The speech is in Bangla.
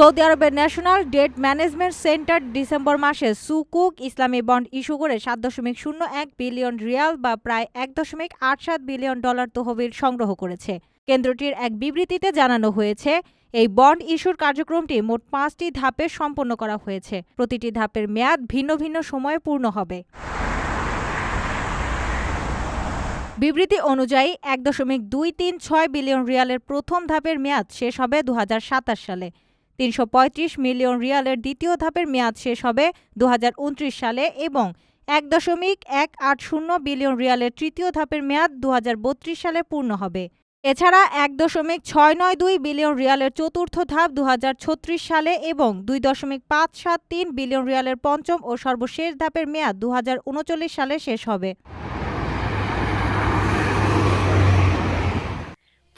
সৌদি আরবের national debt management centre December মাসে সুকুক ইসলামী বন্ড ইস্যু করে সাত দশমিক শূন্য এক বিলিয়ন রিয়াল বা প্রায় এক দশমিক আট সাত বিলিয়ন ডলার তহবিল সংগ্রহ করেছে। কেন্দ্রটির এক বিবৃতিতে জানানো হয়েছে, এই বন্ড ইস্যুর কার্যক্রমটি মোট পাঁচটি ধাপে সম্পন্ন করা হয়েছে। প্রতিটি ধাপের মেয়াদ ভিন্ন ভিন্ন সময়ে পূর্ণ হবে। বিবৃতি অনুযায়ী, এক দশমিক দুই তিন ছয় বিলিয়ন রিয়ালের প্রথম ধাপের মেয়াদ শেষ হবে দু হাজার সাতাশ সালে। তিনশো পঁয়ত্রিশ মিলিয়ন রিয়ালের দ্বিতীয় ধাপের মেয়াদ শেষ হবে দু হাজার উনত্রিশ সালে এবং এক দশমিক এক আট শূন্য বিলিয়ন রিয়ালের তৃতীয় ধাপের মেয়াদ দু হাজার বত্রিশ সালে পূর্ণ হবে। এছাড়া এক দশমিক ছয় নয় দুই বিলিয়ন রিয়ালের চতুর্থ ধাপ দু হাজার ছত্রিশ সালে এবং দুই দশমিক পাঁচ সাত তিন বিলিয়ন রিয়ালের পঞ্চম ও সর্বশেষ ধাপের মেয়াদ দু হাজার উনচল্লিশ সালে শেষ হবে।